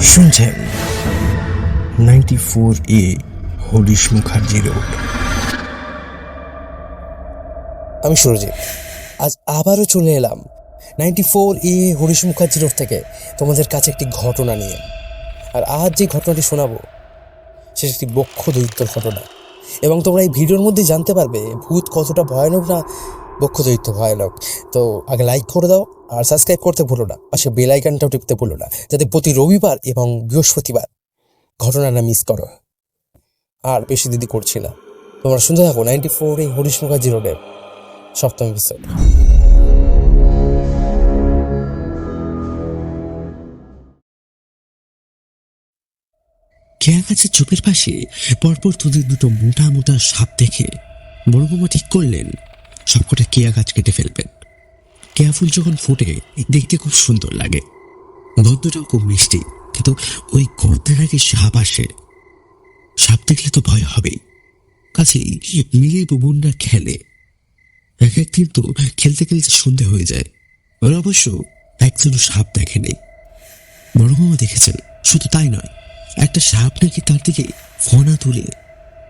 শুনছেন ninety four A Harish Mukherjee road. আমি সুরজিৎ, আজ আবারও চলে এলাম ninety four A Harish Mukherjee road থেকে তোমাদের কাছে একটি ঘটনা নিয়ে। আর আজ যে ঘটনাটি শোনাবো, সেটা একটি বক্ষ দৈত্যর ঘটনা। এবং তোমরা এই ভিডিওর মধ্যে জানতে পারবে ভূত কতটা ভয়ানক না বক্ষ দৈত্য ভয়ানক। তো আগে লাইক করে দাও আর সাবস্ক্রাইব করতে ভুলো না, পাশে বেল আইকনটাও টিপতে ভুলো না, যাতে প্রতি রবিবার এবং বৃহস্পতিবার ঘটনা না মিস করো। আর বেশি দিদি করছি না। তোমরা শুনতে থাকো নাইনটি ফোর এই হরিশ মুখার্জি রোডের সপ্তম এপিসোড কেয়া গাছের চোপের পাশে? পরপর তোদের দুটো মোটা মোটা সাপ দেখে বড় ঠিক করলেন, সবকটা কেয়া গাছ কেটে ফেলবেন? কেয়া ফুল যখন ফোটে, দেখতে খুব সুন্দর লাগে। গন্ধটাও খুব মিষ্টি, কিন্তু ওই গন্ধের আগে সাপ আসে। সাপ দেখলে তো ভয় হবেই। কাছেই মিলে বুবুনরা খেলে। এক একদিন তো খেলতে খেলতে সন্ধে হয়ে যায়। ওরা অবশ্য একজনও সাপ দেখেনি। বড় মামা দেখেছেন, শুধু তাই নয়, একটা সাপ নাকি তার দিকে ফনা তুলে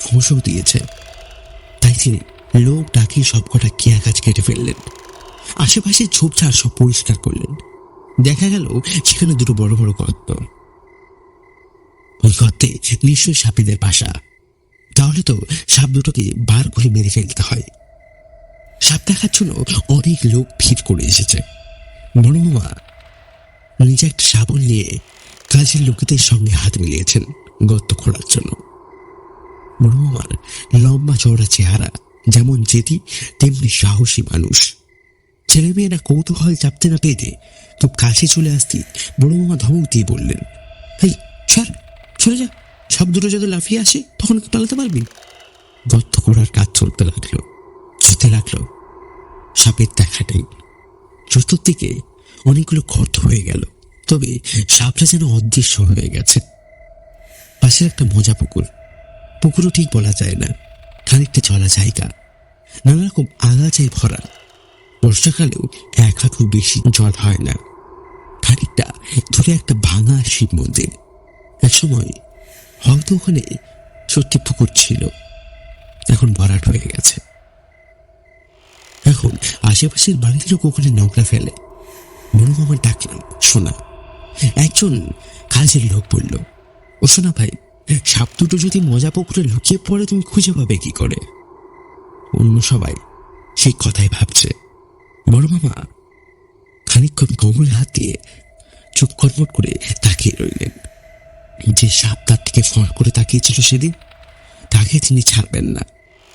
ফোঁসও দিয়েছে। তাই তিনি লোক ডাকিয়ে সবকটা কেয়া গাছ কেটে ফেললেন। আশেপাশে ঝোপঝাড় সব পরিষ্কার করলেন। দেখা গেল সেখানে দুটো বড় বড় গর্ত। ওই গর্তে নিশ্চয়ই সাপীদের বাসা। তাহলে তো সাপ দুটোকে বার করে মেরে ফেলতে হয়। সাপ দেখার জন্য অনেক লোক ভিড় করে এসেছে। বড় মামা নিজে একটা সাবল নিয়ে কাজের লোকেদের সঙ্গে হাত মিলিয়েছেন গর্ত খোঁড়ার জন্য। বড় লম্বা চওড়া চেহারা যেমন জেদি তেমনি সাহসী মানুষ। ছেলেমেয়েরা কৌতূহল চাপতে না পেতে খুব কাছে চলে আসতে বড় মামা ধমক দিয়ে বললেন এই স্যার চলে যা। সব দুটো যদি লাফিয়ে আসে, তখন পালাতে পারবি? গর্ত করার কাজ চলতে লাগল চলতে লাগল। সাপের দেখাটাই চতুর্দিকে অনেকগুলো গর্ত হয়ে গেল, তবে সাপটা যেন অদৃশ্য হয়ে গেছে। পাশের একটা মজা পুকুর, পুকুরও ঠিক বলা যায় না, খানিকটা চলা জায়গা নানা রকম আগাছায় ভরা। বর্ষাকালেও এক হাঁটু বেশি জল হয় না। খানিকটা দূরে একটা ভাঙা শিব মন্দির। একসময় হয়তো ওখানে সত্যি পুকুর ছিল। এখন ভরাট হয়ে গেছে। এখন আশেপাশের বাড়ির লোক ওখানে নোংরা ফেলে। বড় মামা ডাকলাম শোনা একজন কাজের লোক বলল, ও শোনা ভাই, সাপ দুটো যদি মজা পুকুরে লুকিয়ে পড়ে তুমি খুঁজে পাবে কি করে? অন্য সবাই সেই কথাই ভাবছে। বড় মামা, খানিকক্ষণ কোমরে হাত দিয়ে চোখ কটমট করে তাকিয়ে রইলেন। যে সাপ তার দিকে ফল করে তাকিয়েছিল সেদিন, তাকে তিনি ছাড়বেন না।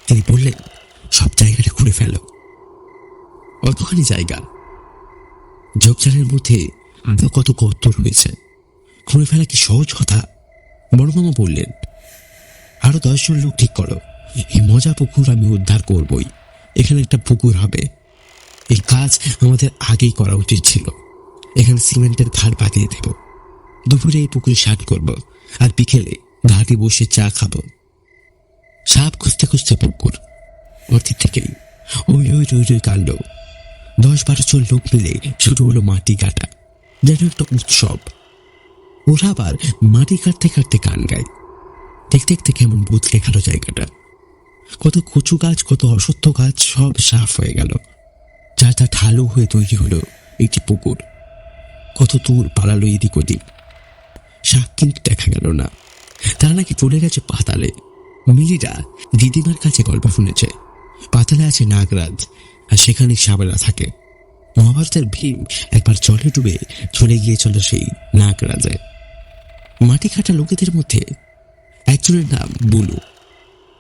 তিনি বললেন, সব জায়গাটা ঘুরে ফেলো। অতখানি জায়গা। ঝোপঝাড়ের মধ্যে আরও কত গর্ত রয়েছে খুঁড়ে ফেলা কি সহজ কথা? বড় মামা বললেন, আরও দশজন লোক ঠিক করো। এই মজা পুকুর আমি উদ্ধার করবই। এখানে একটা পুকুর হবে। এই কাজ আমাদের আগেই করা উচিত ছিল। এখানে সিমেন্টের ঘাট বাঁধিয়ে দেব। দুপুরে এই পুকুরে স্নান করব আর বিকেলে ঘাটে বসে চা খাব। সাপ খুঁজতে খুঁজতে পুকুর। অর্থের থেকেই ওই ওই রই রই কাণ্ড। দশ বারো জন লোক মিলে শুরু হলো মাটি কাটা, যেন একটা উৎসব। ওরা আবার মাটি কাটতে কাটতে গান গায়। দেখতে দেখতে কেমন বদলে গেল জায়গাটা। কত কচু গাছ, কত অসত্য গাছ সব সাফ হয়ে গেল। যা তা ঢালু হয়ে তৈরি হলো একটি পুকুর। কত দূর পালালো এদিক ওদিক। কিন্তু দেখা গেল না। তারা নাকি চলে গেছে পাতালে। মিলিরা দিদিমার কাছে গল্প শুনেছে। পাতালে আছে নাগরাজ, আর সেখানে সাবেলা থাকে। মহাভারতের ভীম একবার জলে ডুবে চলে গিয়েছিল সেই নাগরাজে। মাটি কাটা লোকেদের মধ্যে একজনের নাম বুলু।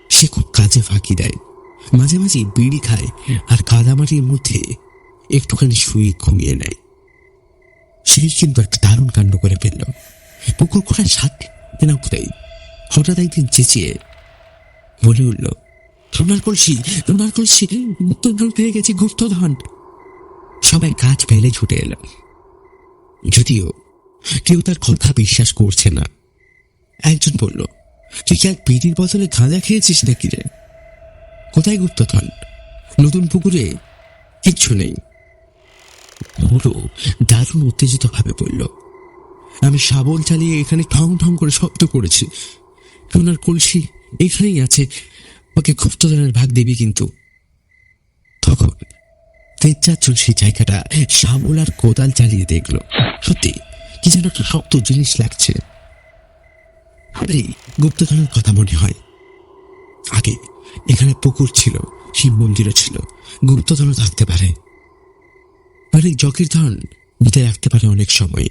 সে খুব কাজে ফাঁকি দেয়। মাঝে মাঝে বিড়ি খায় আর কাদামাটির মধ্যে একটুখানি শুয়ে ঘুমিয়ে নেয়। সেই কিন্তু একটা দারুণ কাণ্ড করে ফেলল। পুকুর খোঁড়ার সাত না কোথায়? হঠাৎ একদিন চেঁচিয়ে বলে উঠল সোনার কলসি সোনার কলসি গুপ্তধন পেয়ে গেছি গুপ্তধন। সবাই কাজ ফেলে ছুটে এলো। যদিও কেউ তার কথা বিশ্বাস করছে না। একজন বলল, তুই কি এক বিড়ির বদলে গাঁজা খেয়েছিস নাকি রে? কোথায় গুপ্তধন? নতুন পুকুরে কিচ্ছু নেই। হলো দারুণ উত্তেজিত ভাবে বলল, আমি শাবল চালিয়ে এখানে ঠং ঠং করে শব্দ করেছি। ওনার কলসি এখানেই আছে। ওকে গুপ্তধনের ভাগ দেবি কিন্তু। তখন তিন চারজন সেই জায়গাটা শাবল আর কোদাল চালিয়ে দেখল। সত্যি, কি যেন একটা শক্ত জিনিস লাগছে। গুপ্তধনের কথা মনে হয়। আগে এখানে পুকুর ছিল, শিব মন্দিরও ছিল, গুপ্তধনও থাকতে পারে। অনেক জকির ধন নিতে রাখতে পারে অনেক সময়।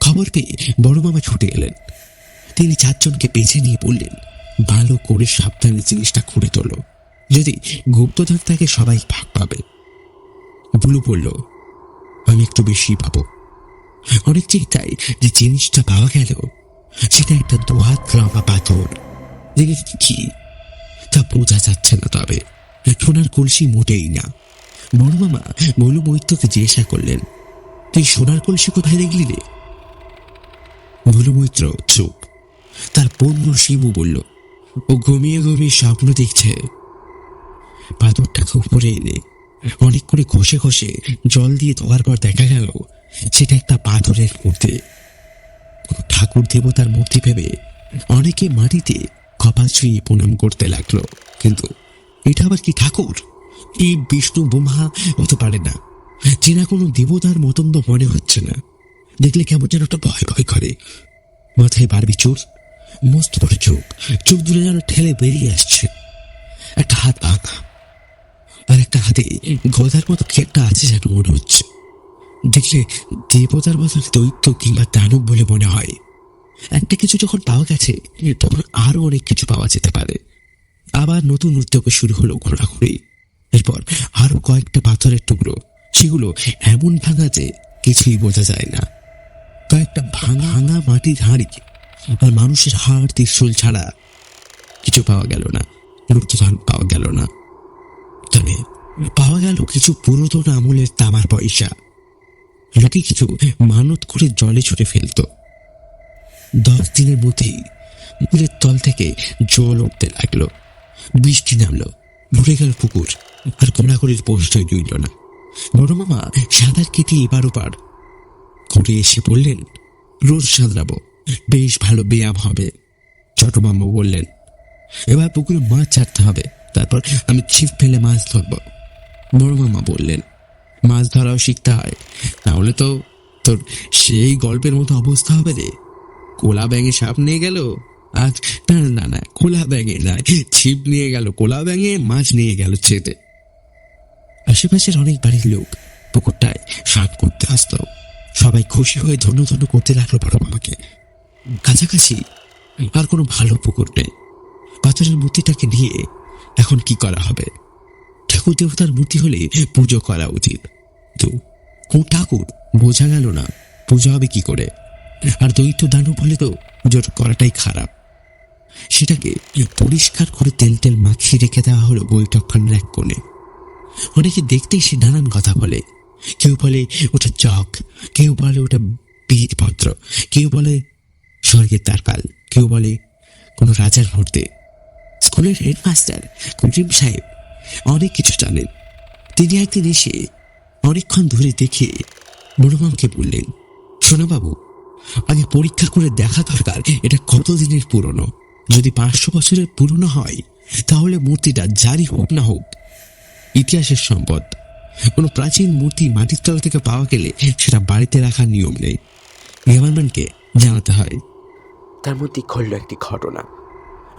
খবর পেয়ে বড় মামা ছুটে এলেন। তিনি চারজনকে বেছে নিয়ে বললেন, ভালো করে সাবধানে জিনিসটা খুঁড়ে তোলো। যদি গুপ্তধন থাকে সবাই ভাগ পাবে। বুলু বলল, আমি একটু বেশি পাবো। অনেক চিন্তায় যে জিনিসটা পাওয়া গেল, সেটা একটা দুহাত লম্বা পাথর। জিনিসটি কি? তা বোঝা যাচ্ছে না তবে। সোনার কলসি মোটেই না। বড় মামা বলু মৈত্যকে জিজ্ঞাসা করলেন, তুই সোনার কলসি কোথায় দেখলি রে? বলু মৈত্র চুপ। তার পণ্য শিবু বলল, ও ঘুমিয়ে ঘুমিয়ে স্বপ্ন দেখছে। পাথরটাকে উপরে এনে অনেক করে ঘষে ঘষে জল দিয়ে ধোয়ার পর দেখা গেল, সেটা একটা পাথরের মূর্তি। ঠাকুর দেবতার মূর্তি ভেবে অনেকে মাটিতে কপাল ছুঁয়ে প্রণাম করতে লাগল। কিন্তু এটা আবার কি ঠাকুর? এই বিষ্ণু ব্রহ্মা হতে পারে না। চেনা কোনো দেবতার মতন তো মনে হচ্ছে না। দেখলে কেমন যেন একটা ভয় ভয় করে। মাথায় বারবি চোর, মস্ত বড় চোখ চোখ দূরে যেন ঠেলে বেরিয়ে আসছে। একটা হাত ভাঙা। আর একটা হাতে গদার মতো কি আছে যেন মনে হচ্ছে। দেখলে দেবতার বদলে দৈত্য কিংবা দানব বলে মনে হয়। একটা কিছু যখন পাওয়া গেছে, তখন আরও অনেক কিছু পাওয়া যেতে পারে। আবার নতুন উদ্যোগ শুরু হলো ঘোরাঘুরি এরপর আরও কয়েকটা পাথরের টুকরো। সেগুলো এমন ভাঙা যে কিছুই বোঝা যায় না। কয়েকটা ভাঙা ভাঙা মাটির হাঁড়ি আর মানুষের হাড় ত্রিশূল ছাড়া কিছু পাওয়া গেল না গুপ্তধন পাওয়া গেল না। তবে পাওয়া গেল কিছু পুরাতন আমলের তামার পয়সা। লোকে কিছু মানত করে জলে ছুটে ফেলতো। দশ দিনের মধ্যেই পুকুরের তল থেকে জল উঠতে লাগল। বৃষ্টি নামলো। ভরে গেল পুকুর। আর কোনাকুড়ির পোস্টই রইল না। বড় মামা সাঁতার কেটে এবার ওপার। করে এসে বললেন, রোজ সাঁতরাবো। বেশ ভালো ব্যায়াম হবে। ছোট মামা বললেন, এবার পুকুরে মাছ ছাড়তে হবে। তারপর আমি ছিপ ফেলে মাছ ধরবো। বড় মামা বললেন, মাছ ধরাও শিখতে হয়। তাহলে তো তোর সেই গল্পের মতো অবস্থা হবে রে। কোলা ব্যাঙে সাপ নিয়ে গেল? আজ না না কোলা ব্যাঙে না ছিপ নিয়ে গেল, কোলা ব্যাঙে মাছ নিয়ে গেল ছেটে। আশেপাশের অনেক বাড়ির লোক পুকুরটায় সাপ করতে আসতো। সবাই খুশি হয়ে ধন্য ধন্য করতে লাগল বড় মামাকে। কাছাকাছি আর কোনো ভালো পুকুর নেই। পাথরের মূর্তিটাকে নিয়ে এখন কি করা হবে? ঠাকুর দেবতার মূর্তি হলে পুজো করা উচিত। তো কোন ঠাকুর বোঝা গেল না, পুজো হবে কি করে? আর দৈত্য দানব হলে তো পুজোর করাটাই খারাপ। সেটাকে পরিষ্কার করে তেল তেল মাখিয়ে রেখে দেওয়া হলো বৈঠকখানের এক কোণে। অনেকে দেখতেই সে নানান কথা বলে। কেউ বলে, ওটা চক কেউ বলে, ওটা বীরপত্র কেউ বলে, স্বর্গের তারপাল কেউ বলে, কোনো রাজার মূর্তি। স্কুলের হেডমাস্টার করিম সাহেব অনেক কিছু জানেন। তিনি একদিন এসে অনেকক্ষণ ধরে দেখে বড়মামকে বললেন সোনাবাবু আগে পরীক্ষা করে দেখা দরকার। এটা কতদিনের পুরনো? যদি পাঁচশো বছরের পুরনো হয়, তাহলে মূর্তিটা জারি হোক না হোক। ইতিহাসের সম্পদ। কোনো প্রাচীন মূর্তি মাটির তল থেকে পাওয়া গেলে সেটা বাড়িতে রাখার নিয়ম নেই। গভর্নমেন্টকে জানাতে হয়। তার মধ্যে ঘটল একটি ঘটনা।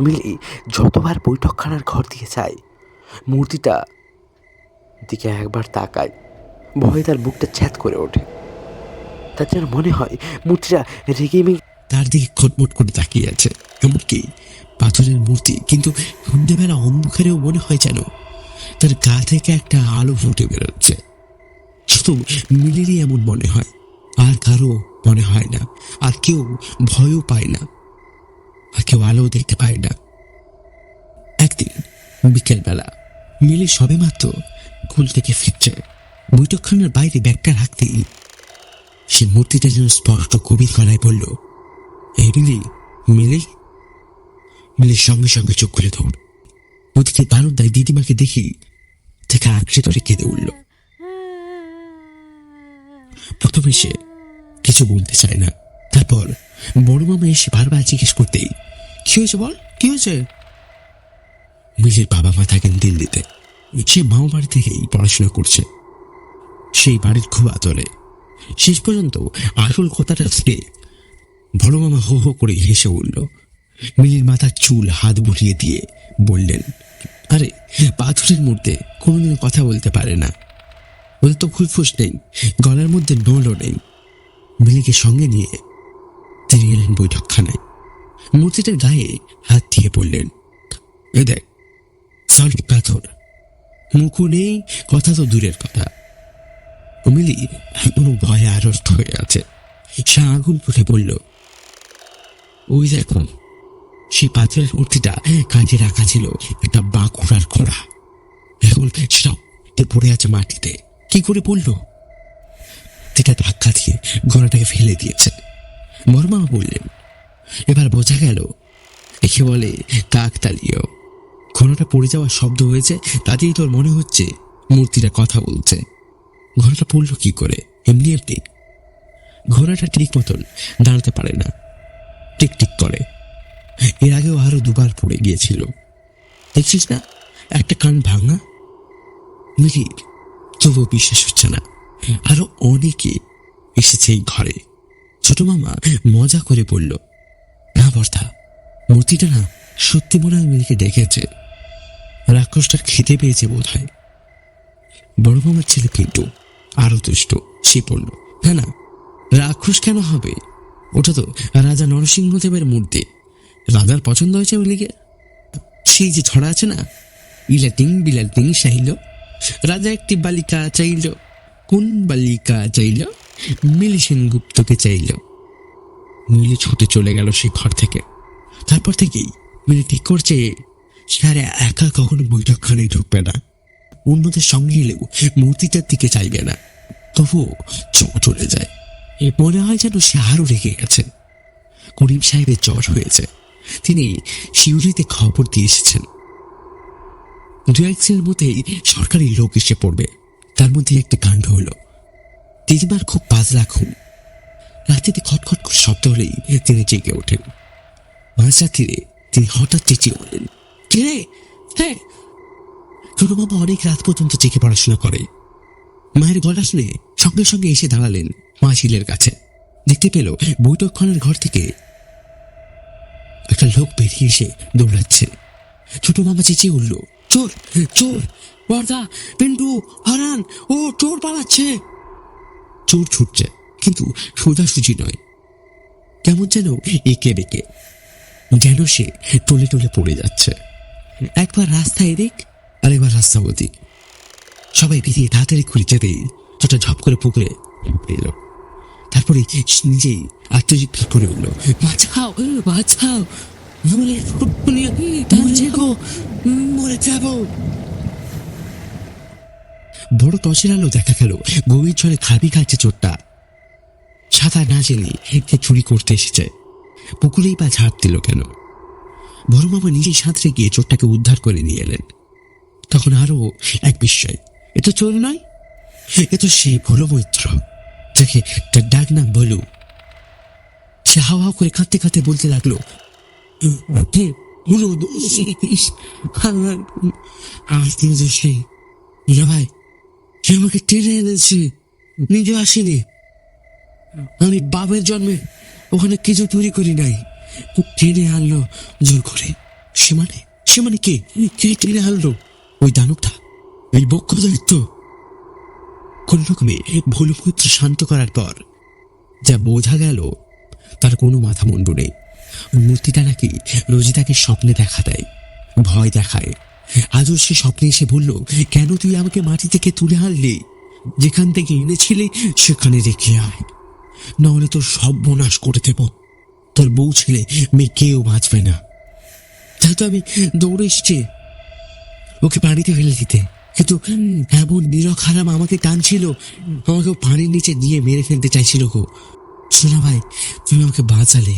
মিলি যতবার বৈঠকখানার ঘর দিয়ে যায়, মূর্তিটা দিকে একবার তাকায়। ভয়ে তার বুকটা ছ্যাত করে ওঠে। তার যেন মনে হয় মূর্তিটা রেগে মেগে তার দিকে খটমট করে তাকিয়ে আছে। এমনকি পাথরের মূর্তি, কিন্তু সন্ধ্যেবেলা অন্ধকারেও মনে হয় যেন তার গা থেকে একটা আলো ফুটে বেরোচ্ছে। শুধু মিলেরই এমন মনে হয়। আর কারও মনে হয় না। আর কেউ ভয়ও পায় না। আর কেউ আলো দেখতে পায় না। একদিন বিকেলবেলা মিলি সবে মাত্র কুল থেকে ফিরছে। বৈঠকখানার বাইরে ব্যাগটা রাখতেই সে মূর্তিটা যেন স্পষ্ট কবির গলায় বলল, এই মিলি মিলি? মিলির সঙ্গে সঙ্গে চোখ খুলে দৌড় ওদিকে বারান্দায় দিদিমাকে দেখি থেকে আঁকড়ে ধরে কেঁদে উঠল। প্রথমে সে কিছু বলতে চায় না। তারপর বড় মামা এসে বারবার জিজ্ঞেস করতেই, কি হয়েছে বল? কি হয়েছে? মিলির বাবা মা থাকেন দিল্লিতে। সে মামা বাড়ি থেকেই পড়াশোনা করছে। সেই বাড়ির খুব আদরে। শেষ পর্যন্ত আসল কথাটা শুনে বড় মামা হো হো করে হেসে উঠল। মিলির মাথার চুল হাত বুলিয়ে দিয়ে বললেন, আরে, পাথরের মধ্যে কোনোদিন কথা বলতে পারে না। ওদের তো ফুসফুস নেই, গলার মধ্যে নোলও নেই। মিলিকে সঙ্গে নিয়ে তিনি এলেন বৈঠকখানায়। মূর্তিটার গায়ে হাত দিয়ে বললেন, এ দেখ সল্ট পাথর। মুখও নেই কথা তো দূরের কথা। মিলি এখনও ভয়ে আড়ষ্ট হয়ে আছে। সে আগুন ফুটে বলল ওই দেখো সেই পাথরের মূর্তিটা কাজে রাখা ছিল, একটা বাঁকুড়ার ঘোড়া এখন সেটাও এ পড়ে আছে মাটিতে। কি করে পড়ল? যেটা ধাক্কা দিয়ে ঘোড়াটাকে ফেলে দিয়েছে। বর্মা বললেন, এবার বোঝা গেল, একে বলে কাকতালীয়। ঘোড়াটা পড়ে যাওয়ার শব্দ হয়েছে, তাতেই তোর মনে হচ্ছে মূর্তিটা কথা বলছে। ঘোড়াটা পড়ল কি করে? এমনি এমনি। ঘোড়াটা ঠিক মতন দাঁড়াতে পারে না। টিক টিক করে। এর আগেও আরও দুবার পড়ে গিয়েছিল। দেখছিস না? একটা কান ভাঙা। মিলির, তবুও বিশ্বাস হচ্ছে না। আরও অনেকে এসেছে এই ঘরে। ছোট মামা মজা করে বলল, না বর্ধা, মূর্তিটা না সত্যি মনে হয় মিলিকে ডেকেছে। রাক্ষসটা খেতে পেয়েছে বোধ হয় বড় মামার ছেলে পিন্টু আরও দুষ্ট সে পড়ল। না না, রাক্ষস কেন হবে? ওটা তো রাজা নরসিংহদেবের মূর্তি। রাজার পছন্দ হয়েছে মিলিকে সেই যে ছড়া আছে না, ইলাটিং বিলাটিং চাইল রাজা একটি বালিকা চাইল। কোন বালিকা চাইল? মিলি সেনগুপ্তকে চাইল। মিলি ছুটে চলে গেল সেই ঘর থেকে। তারপর থেকেই মিলি ঠিক করছে সে আর একা কখনো বৈঠকখানে ঢুকবে না। অন্যদের সঙ্গে এলেও মূর্তিটার দিকে চাইবে না। তবুও চোখ চলে যায়। এ মনে হয় যেন সে আরও রেগে গেছে। করিম সাহেবের জ্বর হয়েছে। তিনি শিউরিতে খবর দিয়ে এসেছেন। দু একদিনের মধ্যেই সরকারি লোক এসে পড়বে। তার মধ্যে একটা কাণ্ড হলো। দিদিমার খুব পাতলা রাখুন রাত্রিতে খটখট করে শব্দ হলেই তিনি জেগে ওঠেন। মাঝ রাত্রিরে তিনি হঠাৎ চেঁচিয়ে উঠলেন কে হ্যাঁ ছোট বাবা অনেক রাত পর্যন্ত জেগে পড়াশোনা করে। মায়ের গলা শুনে সঙ্গে সঙ্গে এসে দাঁড়ালেন মা শিলের কাছে। দেখতে পেল বৈঠকখানার ঘর থেকে একটা লোক বেরিয়ে এসে দৌড়াচ্ছে। ছোট মামা চেঁচিয়ে উঠল, চোর চোর, বর্দা, পিন্টু, হারান, ও চোর পালাচ্ছে। চোর ছুটছে, কিন্তু সোজাসুজি নয়। কেমন যেন একে বেঁকে, যেন সে টলে টলে পড়ে যাচ্ছে। একবার রাস্তায় এদিক আর একবার রাস্তা ওদিক সবাই বেরিয়ে তাড়াতাড়ি খুলে যেতেই ছোটা ঝপ করে পুকুরে এলো। তারপরে নিজেই আত্মজিজ্ঞাসা করে উঠল বাঁচাও বাঁচাও। ফুটফুনি মরে গো, মরে যাব। বড় টসের আলো দেখা গেল, গভীর জলে খাবি খাচ্ছে চোরটা সাঁতার না জেনে কে চুরি করতে এসেছে। পুকুরেই বা ঝাঁপ দিল কেন? বড় মামা নিজেই সাঁতরে গিয়ে চোরটাকে উদ্ধার করে নিয়ে এলেন। তখন আরও এক বিস্ময়। এ তো চোর নয় এ তো সেই ভোলো মৈত্র। যাকে তার ডাক নাম বলু। সে হাওয়া করে কাঁদতে কাঁদতে বলতে লাগল "হে, ভুলো ভাই সে আমাকে টেনে এনেছে নিজে আসেনি। আমি বাপের জন্মে ওখানে কিছু চুরি করি নাই। টেনে আনলো জোর করে। সে মানে সে মানে কে? কে টেনে আনলো? ওই দানবটা, এই বক্ষ দায়িত্ব কোন রকমে ভুলপুত্র শান্ত করার পর যা বোঝা গেল, তার কোনো মাথা মুন্ডু নেই। মূর্তিটা নাকি রোজই তাকে স্বপ্নে দেখা দেয়, ভয় দেখায়। আজও সে স্বপ্নে এসে বলল, কেন তুই আমাকে মাটি থেকে তুলে আনলি? যেখান থেকে এনেছিলি, সেখানে রেখে আয়। নাহলে তোর সব বনাশ করে দেব। তোর বউ ছেলে মেয়ে কেউ বাঁচবে না। তাই তো আমি দৌড়ে এসছি ওকে পানিতে ফেলে দিতে। কিন্তু এমন নিরক হারাম আমাকে টানছিল। আমাকে পানির নিচে নিয়ে মেরে ফেলতে চাইছিল গো। শোনা ভাই, তুমি আমাকে বাঁচালে।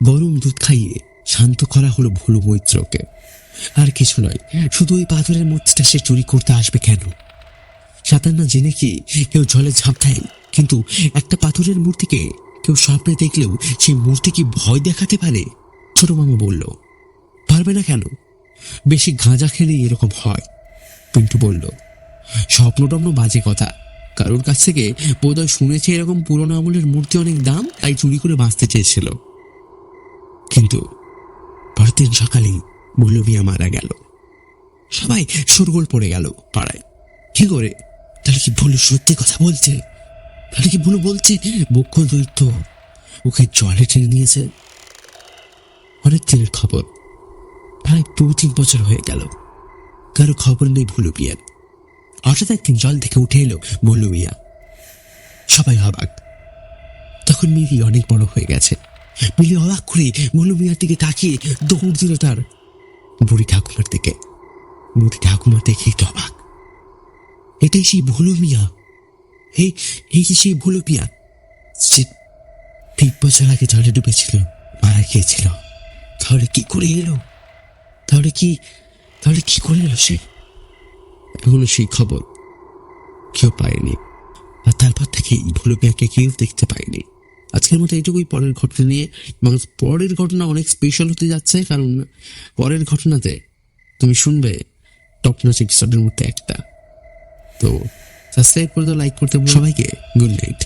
গরম দুধ খাইয়ে শান্ত করা হলো ভুলো মৈত্রকে। আর কিছু নয়, শুধু ওই পাথরের মূর্তিটা সে চুরি করতে আসবে কেন? সাঁতার না জেনে কি কেউ জলে ঝাঁপ দেয়, কিন্তু একটা পাথরের মূর্তিকে কেউ স্বপ্নে দেখলেও সেই মূর্তি কি ভয় দেখাতে পারে? ছোট মামা বলল, পারবে না কেন? বেশি গাঁজা খেলেই এরকম হয়। পিন্টু বলল স্বপ্ন টপ্ন বাজে কথা। কারোর কাছ থেকে বোধহয় শুনেছে এরকম পুরোনো আমলের মূর্তি অনেক দাম, তাই চুরি করে বাঁচতে চেয়েছিল। কিন্তু পরের দিন সকালেই বুলু মিয়া মারা গেল। সবাই শোরগোল পড়ে গেল পাড়ায়। কি করে? তাহলে কি ভুলু সত্যি কথা বলছে? তাহলে কি ভুলু বলছে? বক্ষ দৈত্য ওকে জলে টেনে নিয়েছে। অনেক দিনের খবর। প্রায় দু তিন বছর হয়ে গেল। কারও খবর নেই ভুলু মিয়ার হঠাৎ একদিন জল থেকে উঠে এলো ভুলু মিয়া। সবাই অবাক। তখন মিলি অনেক বড় হয়ে গেছে। মিলি অবাক করে ভুলু মিয়ার দিকে তাকিয়ে দৌড় দিল তার বুড়ি ঠাকুমার দিকে। বুড়ি ঠাকুমা দেখেই তো অবাক। এটাই সেই ভুলু মিয়া। এই এই সেই ভুলু মিয়া? সে তিন বছর আগে জলে ডুবেছিল, মারা গিয়েছিল। তাহলে কি করে এলো? তাহলে কি তাহলে কি করে সে? এখনও সেই খবর কেউ পায়নি। আর তারপর থেকে এই ভুলু কেউ দেখতে পায়নি। আজকের মতো এইটুকুই পরের ঘটনা নিয়ে। এবং পরের ঘটনা অনেক স্পেশাল হতে যাচ্ছে, কারণ পরের ঘটনাতে তুমি শুনবে টপ নচ এপিসোডের মধ্যে একটা। তো সাবস্ক্রাইব করে দাও লাইক করতে সবাইকে গুড নাইট